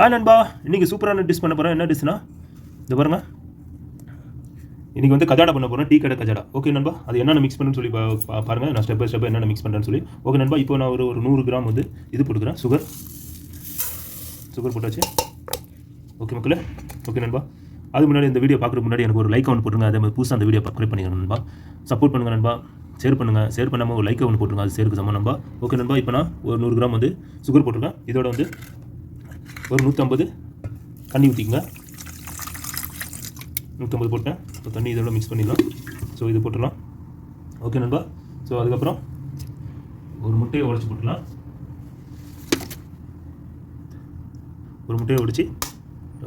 ஆ நண்பா இன்றைக்கி சூப்பரான டிஷ் பண்ண போகிறேன் என்ன டிஷ்னா இது பாருங்க. இன்றைக்கி வந்து கஜாடா பண்ண போகிறேன் டீ கடை கஜாடா. ஓகே நண்பா அது என்னென்ன மிக்ஸ் பண்ணுன்னு சொல்லி பா- பா- நான் ஸ்டெப் பை ஸ்டெப் என்னென்ன மிக்ஸ் பண்ணுறேன்னு சொல்லி. ஓகே நண்பா இப்போ நான் ஒரு ஒரு நூறு கிராம் வந்து இது போட்டுக்கிறேன். சுகர் சுகர் போட்டாச்சு. ஓகே மக்களே. ஓகே நண்பா. அது முன்னாடி இந்த வீடியோ பார்க்குறதுக்கு முன்னாடி எனக்கு ஒரு லைக் ஒன்று போட்டுருங்க. அதே மாதிரி புதுசாக அந்த வீடியோ சப்ஸ்கிரைப் பண்ணிக்கணும் நண்பா. சப்போர்ட் பண்ணுங்க நண்பா. ஷேர் பண்ணுங்கள் ஷேர் பண்ணாமல் ஒரு லைக் ஒன்று போட்டுருங்க. அது சேருக்கு சமம் நண்பா. ஓகே நண்பா இப்போ நான் ஒரு நூறு கிராம் வந்து சுகர் போட்டிருக்கேன். இதோட வந்து ஒரு நூற்றம்பது தண்ணி ஊற்றிக்கங்க நூற்றம்பது போட்டேன். இப்போ தண்ணி இதோட மிக்ஸ் பண்ணிடலாம். ஸோ இது போட்டுடலாம். ஓகே நண்பா. ஸோ அதுக்கப்புறம் ஒரு முட்டையை உடச்சி போட்டுடலாம். ஒரு முட்டையை உடச்சி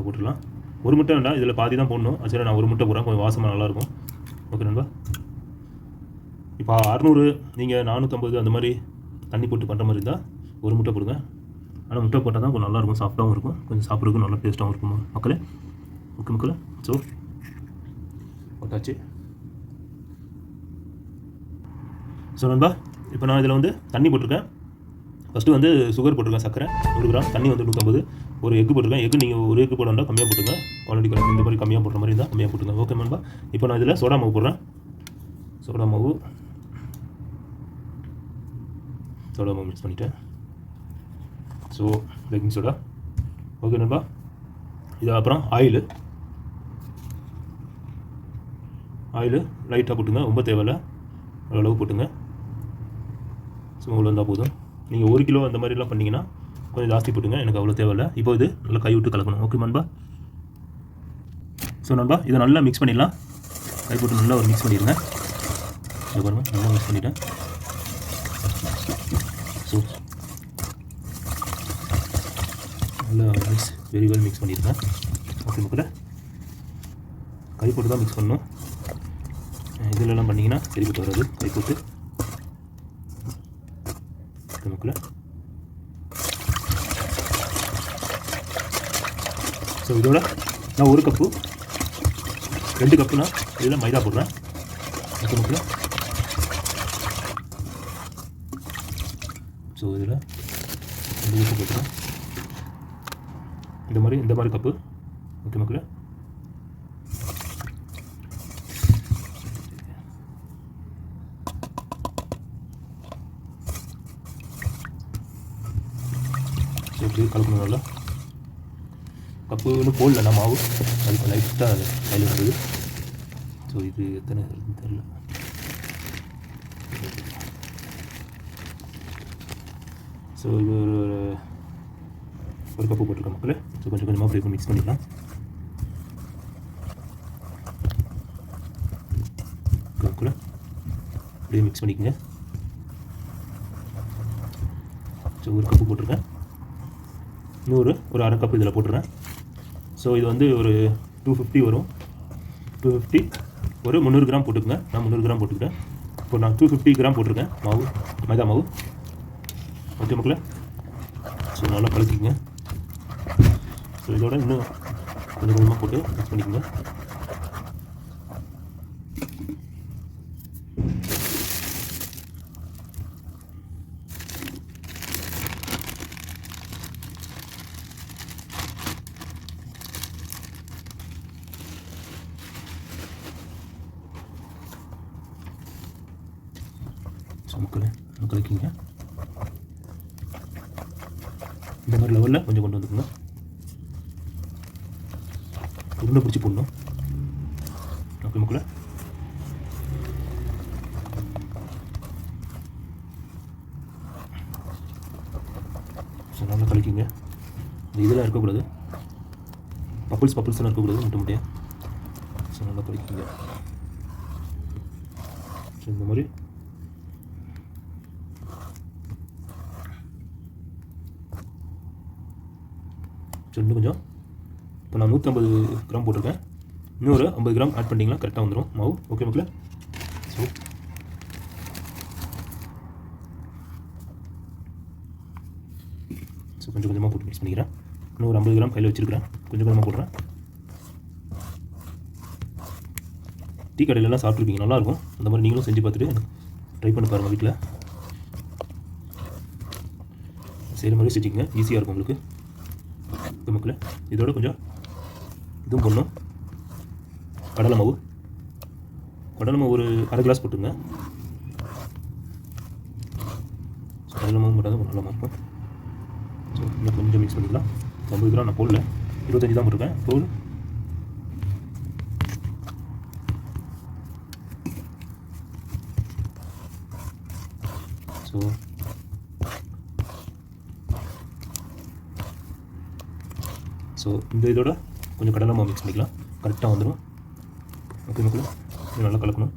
போட்டுடலாம். ஒரு முட்டை வேண்டாம். இதில் பாதி தான் போடணும். அது நான் ஒரு முட்டை போடுறேன். கொஞ்சம் வாசமாக நல்லாயிருக்கும். ஓகே நண்பா. இப்போ அறநூறு நீங்கள் நானூற்றம்பது அந்த மாதிரி தண்ணி போட்டு பண்ணுற மாதிரி இருந்தால் ஒரு முட்டை போடுங்க. ஆனால் முட்டை போட்டால் தான் கொஞ்சம் நல்லாயிருக்கும் சாஃப்ட்டாகவும் இருக்கும். கொஞ்சம் சாப்பிட்றதுக்கும் நல்லா டேஸ்ட்டாகவும் இருக்கும் மக்களே? ஓகே மக்களே ஸோ போட்டாச்சு. ஸோ நண்பா இப்போ நான் இதில் வந்து தண்ணி போட்டிருக்கேன். ஃபஸ்ட்டு வந்து சுகர் போட்டிருக்கேன் சக்கரை ஒரு கிராம் தண்ணி வந்து நூற்றம்பது ஒரு எக்கு போட்டிருக்கேன். எக்கு நீங்கள் ஒரு எக்கு போடணும் கம்மியாக போட்டுங்க குவாலிட்டி கரெக்ட் இந்த மாதிரி கம்மியாக போடுற மாதிரி இருந்தால் கம்மியாக போட்டுங்க ஓகே நண்பா இப்போ நான் இதில் சோடா மாவு போடுறேன். சோடா மாவு. சோடா மாவு மிக்ஸ் பண்ணிட்டேன். ஸோ பேக்கிங் சோடா ஓகே நண்பா. இது அப்புறம் ஆயிலு. ஆயிலு லைட்டாக போட்டுங்க. ரொம்ப தேவையில்ல. ஓரளவு போட்டுங்க. ஸோ அவ்வளோ இருந்தால் போதும். நீங்கள் ஒரு கிலோ அந்த மாதிரிலாம் பண்ணிங்கன்னா கொஞ்சம் ஜாஸ்தி போட்டுங்க. எனக்கு அவ்வளோ தேவையில்ல. இப்போ இது நல்லா கை விட்டு கலக்கணும். ஓகே நண்பா. ஸோ நண்பா இதை நல்லா மிக்ஸ் பண்ணிடலாம். கை போட்டு நல்லா ஒரு மிக்ஸ் பண்ணிடுங்க. இது பாருங்கள் நல்லா மிக்ஸ் பண்ணிட்டேன். ஸோ நல்லா மிக்ஸ் வெரி வெல் மிக்ஸ் பண்ணியிருக்கேன். ஓகே மக்களே. கை போட்டு தான் மிக்ஸ் பண்ணணும். இதிலெல்லாம் பண்ணிங்கன்னா சரிப்பட்டு வராது. கை போட்டு. ஓகே மக்களே. ஸோ இதோட நான் ஒரு கப்பு ரெண்டு கப்புனா இதில் மைதா போடுறேன். ஓகே மக்களே. ஸோ இதில் ரெண்டு கப்பு போட்டுறேன். இந்த மாதிரி இந்த மாதிரி கப்பு ஓகே மக்களே. ஸோ கலக்கணும் நல்லா. கப்புன்னு போடல நம்ம மாவு. அதுக்கு லைட்டாக கையில் வந்தது ஸோ இது எத்தனை தெரில ஸோ இது ஒரு ஒரு- கப்பு போட்டிருக்கேன் மக்கள். ஸோ கொஞ்சம் கொஞ்சமாக அப்படியே மிக்ஸ் பண்ணிக்கலாம். மக்களே. அப்படியே மிக்ஸ் பண்ணிக்கோங்க. ஸோ ஒரு கப்பு போட்டிருக்கேன். இன்னொரு ஒரு அரை கப்பு இதில் போட்டுறேன் ஸோ இது வந்து ஒரு டூ ஃபிஃப்டி வரும். டூ ஃபிஃப்டி ஒரு முந்நூறு கிராம் போட்டுக்கங்க. நான் முந்நூறு கிராம் போட்டுக்கிறேன். இப்போ நான் டூ ஃபிஃப்டி கிராம் போட்டிருக்கேன். மாவு மைதா மாவு. ஓகே மக்களே. ஸோ நல்லா கலக்கிக்கங்க. ஸோ இதோட இன்னும் கொஞ்சம் கொஞ்சமாக போட்டு மிக்ஸ் பண்ணிக்கோங்க. ஸோ மக்களே இந்த மாதிரி லெவலில் கொஞ்சம் கொண்டு வந்துக்கோங்க. உருண்டை பிடிச்சி போடணும். ஓகே மக்களே. ஸோ நல்லா கழிக்குங்க இந்த இதெல்லாம் இருக்கக்கூடாது. பப்பிள்ஸ் பப்பிள்ஸ்லாம் இருக்கக்கூடாது முட்டை முட்டையாக ஸோ நல்லா கழிக்குங்க ஸோ இந்த மாதிரி. ஸோ இன்னும் கொஞ்சம். நான் நூற்றம்பது கிராம் போட்டிருக்கேன். இன்னொரு ஐம்பது கிராம் ஆட் பண்ணிங்கன்னா கரெக்டாக வந்துடும் மாவு. ஓகே மக்களே. ஸோ ஸோ கொஞ்சம் கொஞ்சமாக போட்டு மிக்ஸ் பண்ணிக்கிறேன். இன்னும் ஒரு ஐம்பது கிராம் கையில் வச்சுருக்கிறேன். கொஞ்சம் கொஞ்சமாக போடுறேன். டீ கடையிலலாம் சாப்பிட்ருப்பீங்க நல்லாயிருக்கும் அந்த மாதிரி நீங்களும் செஞ்சு பார்த்துட்டு ட்ரை பண்ணி பாருங்கள் வீட்டில் செய்கிற மாதிரி செஞ்சுக்கங்க. ஈஸியாக இருக்கும் உங்களுக்கு. மக்களே. இதோட கொஞ்சம் இதுவும் போடணும் கடலை மாவு. கடலை மாவு ஒரு அரை கிளாஸ் போட்டுங்க. ஸோ கடலை மாவு மட்டும் தான் நல்லா இருக்கும் ஸோ இன்னும் கொஞ்சம் மிக்ஸ் பண்ணிக்கலாம். ஐம்பது கிராம் நான் போடல. இருபத்தஞ்சி தான் போட்டிருக்கேன். போடு ஸோ ஸோ இந்த இதோட கொஞ்சம் கடலை மாவு மிக்ஸ் பண்ணிக்கலாம் கரெக்டாக வந்துடும் ஓகே மக்களே இது நல்லா கலக்கணும்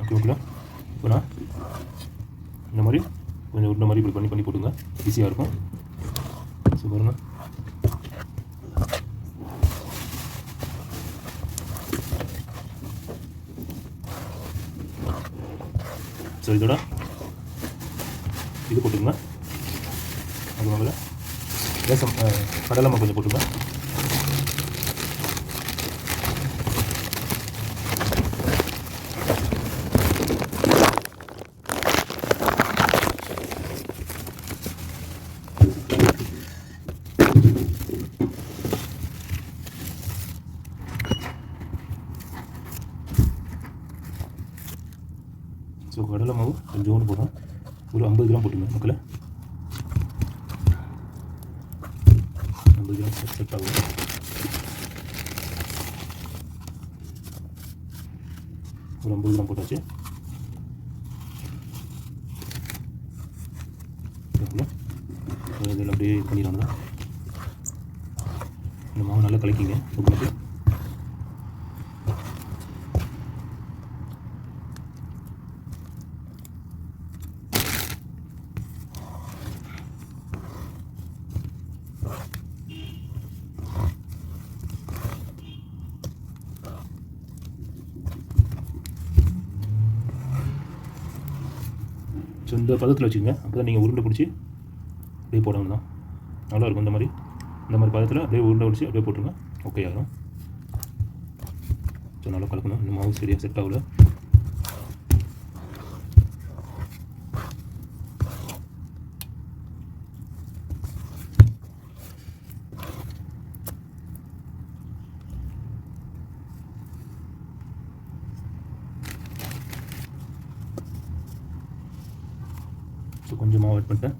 ஓகே ஓகே இப்போ நான் இந்த மாதிரி கொஞ்சம் உருண்டை மாதிரி இப்படி பண்ணி பண்ணி போட்டுங்க. ஈஸியாக இருக்கும். ஸோ பாருங்க. ஸோ இதோட இது போட்டுக்கோங்க. அது முதல்ல கடலை கொஞ்சம் போட்டுக்கோங்க ஸோ கடலை மாவு கொஞ்சோண்டு போதும் ஒரு ஐம்பது கிராம் போட்டுங்க மக்களை ஐம்பது கிராம் செட் செட் ஆகும் போட்டாச்சு இதில் அப்படியே பண்ணிடலாம் இந்த மாவு நல்லா கலக்கிங்க உங்களுக்கு ஸோ இந்த பதத்தில் வச்சுக்கோங்க. அப்போ தான் நீங்கள் உருண்டை பிடிச்சி அப்படியே போடணும் தான். நல்லா இருக்கும் இந்த மாதிரி. இந்த மாதிரி பதத்தில் அப்படியே உருண்டை பிடிச்சி அப்படியே போட்டுருங்க. ஓகே ஆகும் ஸோ நல்லா கலக்கணும். இந்த மாவு சரியாக செட் ஆகல. ஸோ கொஞ்சமாக வெயிட் பண்ணிட்டேன்.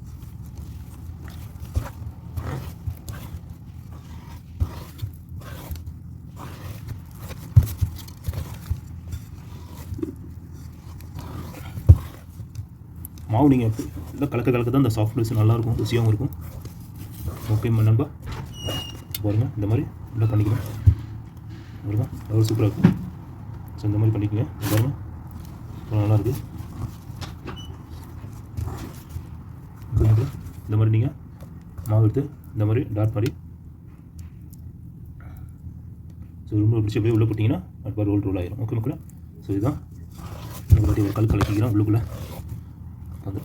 மாவு நீங்கள் இல்லை கலக்க கலக்க தான் இந்த சாஃப்ட்னஸ் நல்லாயிருக்கும் ருசியாகவும் இருக்கும். ஓகே நண்பா பாருங்கள் இந்த மாதிரி நல்லா பண்ணிக்கலாம் அவ்வளோதான் அவ்வளோ சூப்பராக இருக்கும். ஸோ இந்த மாதிரி பண்ணிக்கங்க. பாருங்கள் நல்லாயிருக்கு நல்லா இருக்குது ஓகே இந்த மாதிரி நீங்கள் மாவு எடுத்து இந்த மாதிரி டாட் மாதிரி. ஸோ ரொம்ப பிடிச்சி அப்படியே உள்ளே போட்டிங்கன்னா அது ரோல் ரோல் ஆயிரும். ஓகே மக்களே? ஸோ இதுதான். ஒரு வாட்டி கல் கலக்கிக்கிறோம் உள்ளுக்குள்ளே. வந்து.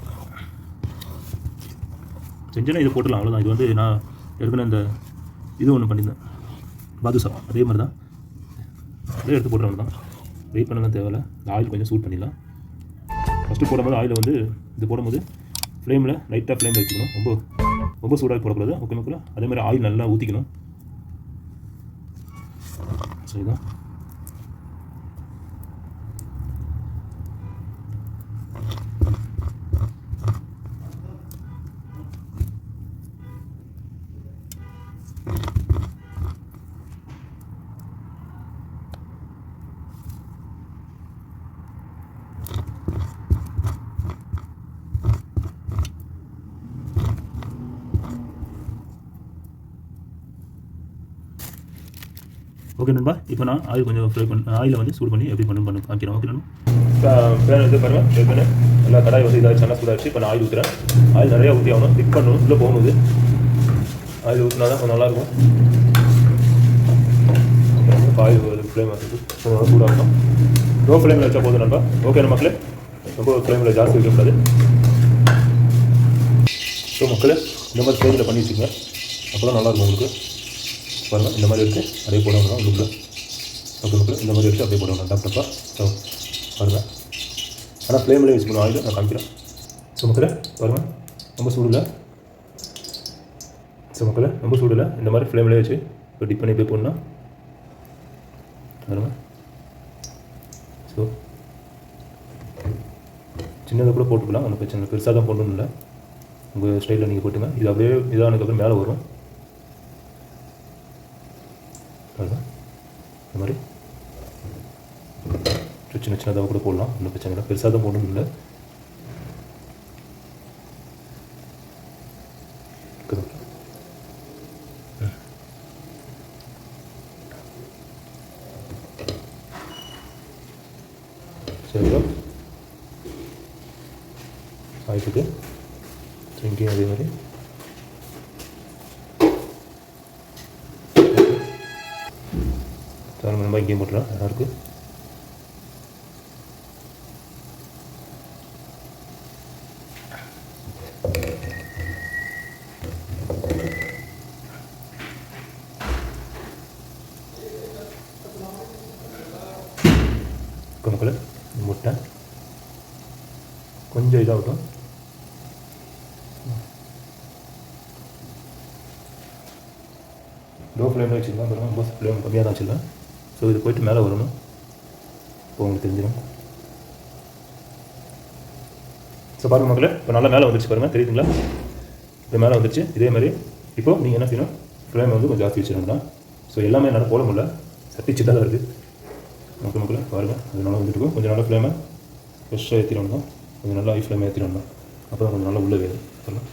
செஞ்சேன்னா இதை போட்டுடலாம் அவ்வளோதான் இது வந்து நான் ஏற்கனவே இந்த இது ஒன்று பண்ணியிருந்தேன். பாதுஷா. அதே மாதிரி தான் அதே எடுத்து போட்டுறவங்க தான் வெயிட் பண்ணலாம் தேவையில்ல. இந்த ஆயில் கொஞ்சம் சூட் பண்ணிடலாம். ஃபஸ்ட்டு போடும்போது ஆயில் வந்து இது போடும்போது ஃப்ளேமில் லைட்டாக ஃப்ளேமில் வச்சுக்கணும். ரொம்ப ரொம்ப சூடாக போடக்கூடாது. ஓகே மக்களா அதே மாதிரி ஆயில் நல்லா ஊற்றிக்கணும் சரிதான் இதுதான் ஓகே நண்பா இப்போ நான் ஆயில் கொஞ்சம் ஃப்ரை பண்ண ஆயில் வந்து சூடு பண்ணி எப்படி பண்ணு பண்ணி காமிக்கிறேன். ஓகே ஃபேன் வந்து இது பாருங்கள் ஏற்கனவே நல்லா கடாய் வந்து இதாச்சு நல்லா சூடாச்சு இப்போ நான் ஆயில் ஊற்றுறேன் ஆயில் நிறையா ஊற்றி ஆகணும் திக் பண்ணணும் உள்ளே போகணும் இது. ஆயில் ஊற்றினா தான் கொஞ்சம் நல்லாயிருக்கும். ஆயில் ஃப்ளேம் வந்து கொஞ்சம் சூடாகணும். லோ ஃப்ளேமில் வச்சா போதும் நண்பா. ஓகே மக்களே? ரொம்ப ஃப்ளேமில் ஜாஸ்தி வைக்கக்கூடாது ஸோ மக்களே இந்த மாதிரி ஃப்ளேமில் பண்ணி வச்சுக்கோங்க. அப்போ தான் நல்லாயிருக்கும் உங்களுக்கு. பாருங்கள் இந்த மாதிரி இருக்குது நிறைய போடணும் உள்ளுக்குள்ள. ஓகே மக்களே இந்த மாதிரி எடுத்து அப்படியே போடணும் டாக்டர் ஸோ பாருங்கள் ஆனால் ஃப்ளேம்லேயே வச்சுக்கணும் ஆயில் நான் காமிக்கிறேன். ஸோ மக்களே பாருங்கள் ரொம்ப சூடில் ஸோ மக்களே ரொம்ப சூடில் இந்த மாதிரி ஃப்ளேமில் வச்சு இப்போ டிப் பண்ணி போய் போடணும் வருவேன். ஸோ சின்னதாக கூட போட்டுக்கலாம். ஒன்றும் பிரச்சனை இல்லை. பெருசாக தான் போடணும் இல்லை உங்கள் ஸ்டைலில் நீங்கள் போட்டுங்க. இது அப்படியே இதானதுக்கப்புறம் மேலே வரும் பாருங்க இந்த மாதிரி சின்ன சின்னதாக கூட போடலாம். ஒன்றும் பிரச்சனை இல்லை. பெருசாக தான் போடணும் இல்லை சரிங்களா இங்கேயும் அதே மாதிரி. நம்ம இங்கேயும் போட்டுலாம் இருக்கு முட்டை. கொஞ்சம் இதாகட்டும். லோ ஃப்ளேமில் வச்சுக்கலாம் பாருங்கள் ரொம்ப ஃப்ளேம் கம்மியாக தான் வச்சுக்கலாம் ஸோ இது போயிட்டு மேலே வரணும். இப்போ உங்களுக்கு தெரிஞ்சிடும். ஸோ பாருங்கள் மக்களே இப்போ நல்லா மேலே வந்துருச்சு பாருங்கள் தெரியுதுங்களா? இப்போ மேலே வந்துருச்சு. இதே மாதிரி இப்போது நீங்கள் என்ன செய்யணும்? ஃப்ளேம் வந்து கொஞ்சம் ஜாஸ்தி வச்சுருந்தா ஸோ எல்லாமே என்னால் போட முடியல. சட்டி சின்னதாக இருக்குது ஓகே மக்களே பாருங்கள் அது நல்லா வந்துட்டுருக்கும். கொஞ்சம் நல்லா ஃப்ளேமை ஃப்ரெஷ்ஷாக ஏற்றிடணும் கொஞ்சம் நல்லா ஹை ஃப்ளேம் ஏற்றிடணும் அப்போ தான். கொஞ்சம் நல்லா உள்ளே வேறு சொல்லலாம்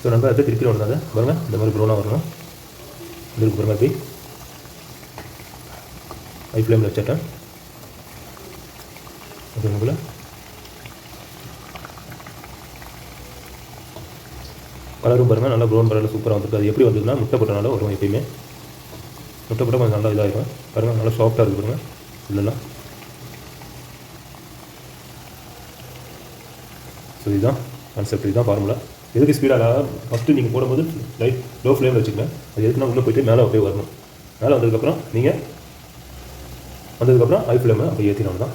ஸோ நம்ம அதை திருப்பி விடுறாங்க பாருங்கள் இந்த மாதிரி ப்ரௌனாக வரணும். இதுக்கு பாருங்கள் அப்படி ஐ ஃப்ளேமில் வச்சுட்டேன் ஓகே உங்களை கலரும் பாருங்கள் நல்லா ப்ரௌன் கலரில் சூப்பராக வந்திருக்கு. அது எப்படி வந்ததுன்னா முட்டை போட்டனால வரும் எப்பயுமே. முட்டை போட்டால் கொஞ்சம் நல்லா இதாகிடும். பாருங்கள் நல்லா சாஃப்டாக இருக்குது பாருங்கள் இல்லைலாம் ஸோ இதுதான் கான்செப்ட் இதுதான் ஃபார்முலா எதுக்கு ஸ்பீடாக ஃபஸ்ட்டு நீங்கள் போடும்போது லைட் லோ ஃப்ளேமில் வச்சுக்கங்க. அது எதுக்குன்னா உள்ளே போயிட்டு மேலே அப்படியே வரணும். மேலே வந்ததுக்கப்புறம் நீங்கள் வந்ததுக்கப்புறம் ஐ ஃப்ளேமை அப்படியே ஏற்றினோம் தான்.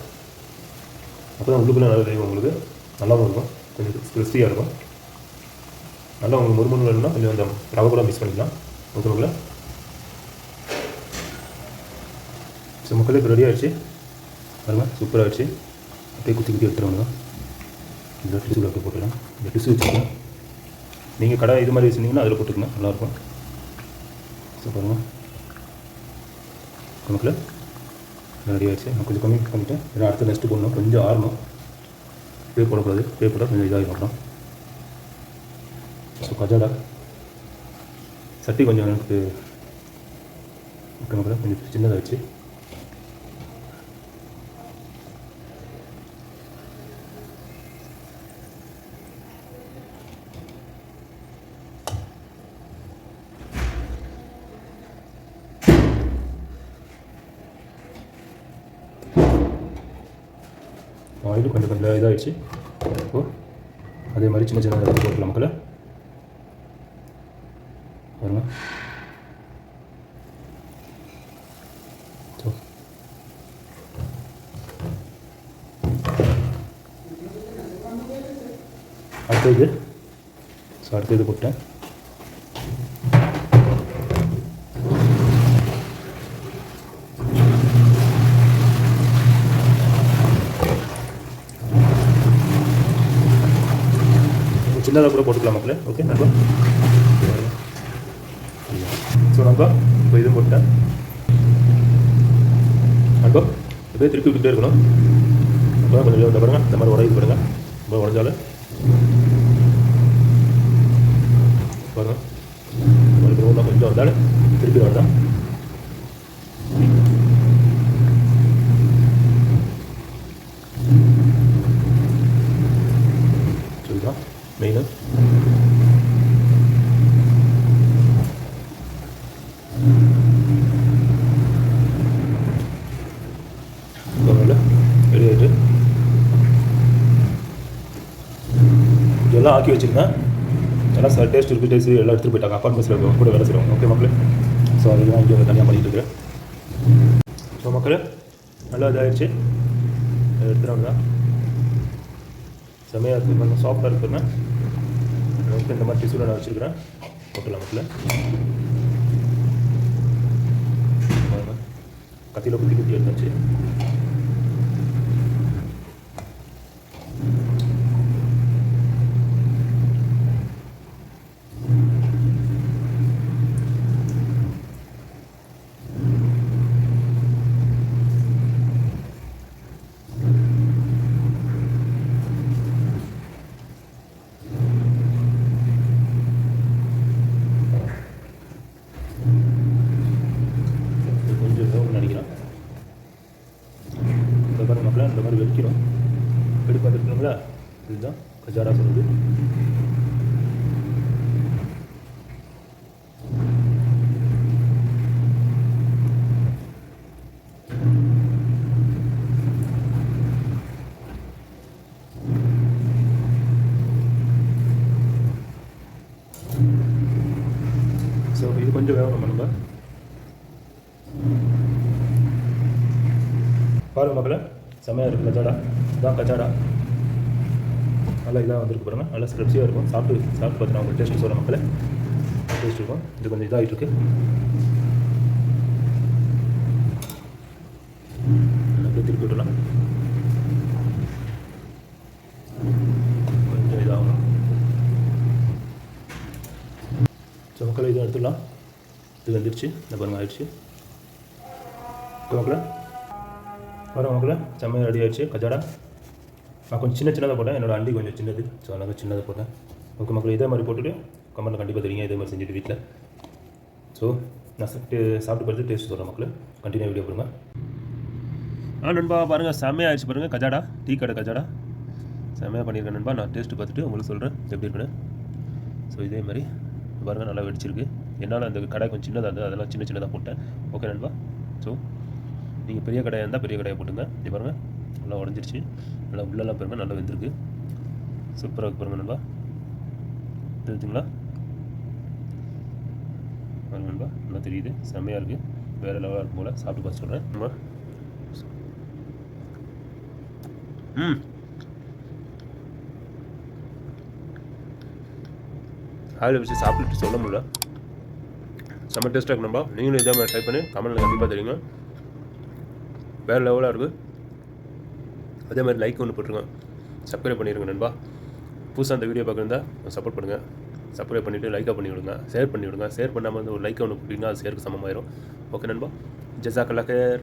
அப்போ தான் உள்ளுக்குள்ளே நல்லா வேகும் உங்களுக்கு நல்லாவும் இருக்கும். கொஞ்சம் கிறிஸ்டியாக இருக்கும். நல்லா உங்களுக்கு முறுமுறு வேணும்னா கொஞ்சம் அந்த ரவை கூட மிக்ஸ் பண்ணிக்கலாம். ஓகேங்களா ஸோ மக்களே இப்போ ரெடி ஆகிடுச்சு பாருங்க சூப்பராக ஆகிடுச்சு அப்படியே குத்தி குத்தி எடுத்துருவாங்க இந்த டிஷ்யூவில் அப்படியே போட்டுக்கலாம். இந்த டிஷ்யூ வச்சுக்கலாம் நீங்கள் கடை இது மாதிரி வச்சுருந்தீங்கன்னா அதில் போட்டுக்கலாம் நல்லாயிருக்கும். ஸோ பாருங்கள் நமக்குள்ள ரெடி ஆகிடுச்சு நான் கொஞ்சம் கம்மி பண்ணிட்டேன் ஏன்னா அடுத்த நெக்ஸ்ட்டு போடணும். கொஞ்சம் ஆறணும். பே போடக்கூடாது. பே போட கொஞ்சம் இதாகி அப்புறம் ஸோ கஜாடா. சட்டி கொஞ்சம் எனக்கு நமக்கு கொஞ்சம் சின்னதாகிடுச்சு ஆயில் கொஞ்சம் கொஞ்சம் இதாகிடுச்சு ஓ அதே மாதிரி சின்ன சின்ன இடத்துல போட்டுக்கலாம் மக்களை. பாருங்க. அடுத்தது அடுத்த இது ஸோ அடுத்தது போட்டேன். சின்னதாக கூட போட்டுக்கலாம் மக்களே? ஓகே நம்ம ஸோ நம்ம இப்போ இதுவும் போட்டேன் நண்பா இப்படியே திருப்பி விட்டுட்டே இருக்கணும். அப்போ கொஞ்சம் இந்த பாருங்க. இந்த மாதிரி உடையுது பாருங்கள் ரொம்ப உடஞ்சாலும் பாருங்கள் கொஞ்சம் வந்தாலும் திருப்பி வரதான் சரிதான் இதெல்லாம் ஆக்கி வச்சுருந்தேன் எல்லாம் சார் டேஸ்ட் இருக்குது டேஸ்ட் எல்லாம் எடுத்துகிட்டு போயிட்டாங்க அப்பார்ட்மெண்ட்ஸில் கூட வேலை செய்வாங்க ஓகே மக்களே ஸோ அதுதான் இங்கே தனியாக பண்ணிட்டு இருக்கிறேன் ஸோ மக்களே நல்லா இதாகிடுச்சு எடுத்துகிட்டு தான் செம்மையாக இருக்குது கொஞ்சம் சாஃப்டாக இருக்குன்னா. ஓகே இந்த மாதிரி டிஷ்யூவில் நான் வச்சுருக்கிறேன். போட்டலாம் மட்டும் கத்தியில் குத்தி குத்தி எடுத்தாச்சு இது கொஞ்சம் வேகணும்னு நினைக்கிறேன் இந்த மாதிரி வெடிக்கிறோம் வெடிப்பு வந்துருக்குங்களா இதுதான் கஜாரா சொல்லுது ஸோ இது கொஞ்சம் வேகணும் நம்ம பாருங்க மக்களே செம்மையாக இருக்குது கச்சாடா இதான் கச்சாடா நல்லா இதாக வந்திருக்கு பாருங்க. நல்லா ஸ்க்ரெப்ஸியாக இருக்கும். சாப்பிட்டு சாப்பிட்டு பார்த்து உங்களுக்கு டேஸ்ட் சொல்கிறேன் மக்களே. டேஸ்ட் இருக்கும். இது கொஞ்சம் இதாகிட்டு இருக்கு. நல்லா திருப்பி விட்டுலாம் கொஞ்சம் இதாகும் ஸோ மக்களே இதை எடுத்துடலாம். இது வந்துருச்சு. இந்த பாருங்க ஆயிடுச்சு. மக்களை. வர மக்களை. செம்மையாக ரெடி ஆயிடுச்சு. கஜாடா. நான் கொஞ்சம் சின்ன சின்னதாக போட்டேன். என்னோட அண்டி கொஞ்சம் சின்னது. ஸோ அதனால் சின்னதாக போட்டேன். ஓகே மக்கள் இதே மாதிரி போட்டுட்டு கமெண்ட்டில் கண்டிப்பாக தெரியுங்க. இதே மாதிரி செஞ்சுட்டு வீட்டில் ஸோ நான் சாப்பிட்டு சாப்பிட்டு பார்த்து டேஸ்ட் சொல்கிறேன் மக்கள். கண்டினியூ வீடியோ போடுங்க. ஆ நண்பா பாருங்கள் செம்மையாக ஆயிடுச்சு பாருங்கள் கஜாடா டீ கடை கஜாடா. செம்மையாக பண்ணியிருக்கேன் நண்பா. நான் டேஸ்ட்டு பார்த்துட்டு உங்களுக்கு சொல்கிறேன் எப்படி இருக்குன்னு. ஸோ இதே மாதிரி பாருங்கள் நல்லா வெடிச்சிருக்கு. என்னால் அந்த கடை கொஞ்சம் சின்னதாக இருந்தது. அதெல்லாம் சின்ன சின்னதாக போட்டேன். ஓகே நண்பா. ஸோ நீங்கள் பெரிய கடையாக இருந்தால் பெரிய கடையாக போட்டுங்க. இது பாருங்கள் நல்லா உடஞ்சிருச்சு. நல்லா உள்ளெல்லாம் பாருங்க நல்லா வெந்திருக்கு. சூப்பராக இருக்கு பாருங்க நண்பா. தெரிஞ்சுங்களா பாருங்க நண்பா. நல்லா தெரியுது. செம்மையாக இருக்குது வேறு லெவலாக இருக்கும் போல். சாப்பிட்டு பார்த்து சொல்கிறேன் நம்ம ம். ஆயில் வச்சு சாப்பிட்டுட்டு சொல்ல முடியல. செம்ம டேஸ்ட்டாக இருக்கு நண்பா. நீங்களும் இதே மாதிரி ட்ரை பண்ணி கமெண்ட்டில் கண்டிப்பாக தெரியுங்க. வேறு லெவலாக இருக்குது அதே மாதிரி லைக் ஒன்று போட்டுருங்க சப்ஸ்கிரைப் பண்ணிடுங்க நண்பா. புதுசாக அந்த வீடியோ பார்க்குறதா சப்போர்ட் பண்ணுங்கள் சப்ஸ்கிரைப் பண்ணிவிட்டு லைக்காக பண்ணி விடுங்க ஷேர் பண்ணி விடுங்க ஷேர் பண்ணாமல் வந்து ஒரு லைக் ஒன்று போட்டிங்கன்னா அது ஷேருக்கு சமமாயிரும். ஓகே நண்பா. ஜெசாக் கேர்